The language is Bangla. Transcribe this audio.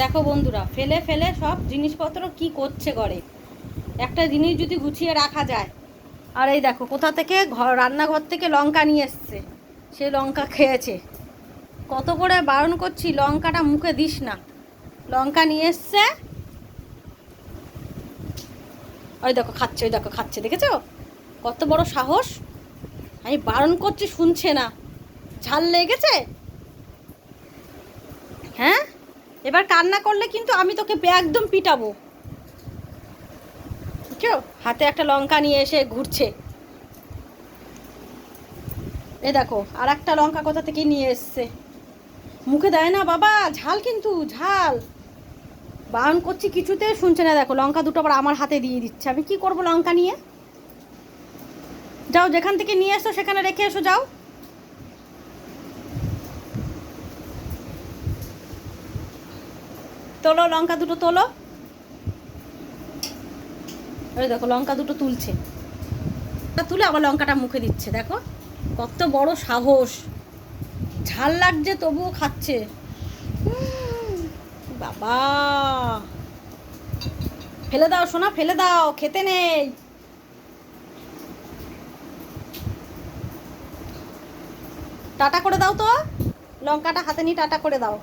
দেখো বন্ধুরা, ফেলে ফেলে সব জিনিসপত্র কি করছে ঘরে? একটা জিনিস যদি গুছিয়ে রাখা যায়। আর এই দেখো, কোথা থেকে ঘর রান্নাঘর থেকে লঙ্কা নিয়ে এসছে। সে লঙ্কা খেয়েছে। কত করে বারণ করছি, লঙ্কাটা মুখে দিস না। লঙ্কা নিয়ে এসছে। ওই দেখো, খাচ্ছে, ওই দেখো, খাচ্ছে, দেখেছ? কত বড় সাহস। আমি বারণ করছি, শুনছে না। ঝাল লেগেছে? এবার কান্না করলে কিন্তু আমি তোকে একদম পিটাবো। বুঝছ? হাতে একটা লঙ্কা নিয়ে এসে ঘুরছে। এ দেখো আর একটা লঙ্কা কোথা থেকে নিয়ে এসছে? মুখে দেয় না বাবা, ঝাল কিন্তু, ঝাল। বারণ করছি কিছুতে শুনছে না, দেখো, লঙ্কা দুটো আবার আমার হাতে দিয়ে দিচ্ছে। আমি কি করব লঙ্কা নিয়ে? যাও, যেখান থেকে নিয়ে এসো সেখানে রেখে এসো, যাও। তোলো, লঙ্কা দুটো তোলো। ওই দেখো, লঙ্কা দুটো তুলছে। তুলে আবার লঙ্কাটা মুখে দিচ্ছে, দেখো। কত বড় সাহস। ঝাল লাগছে, তবুও খাচ্ছে। বাবা। ফেলে দাও, সোনা, ফেলে দাও, খেতে নেই। টাটা করে দাও তো। লঙ্কাটা হাতে নিয়ে টাটা করে দাও।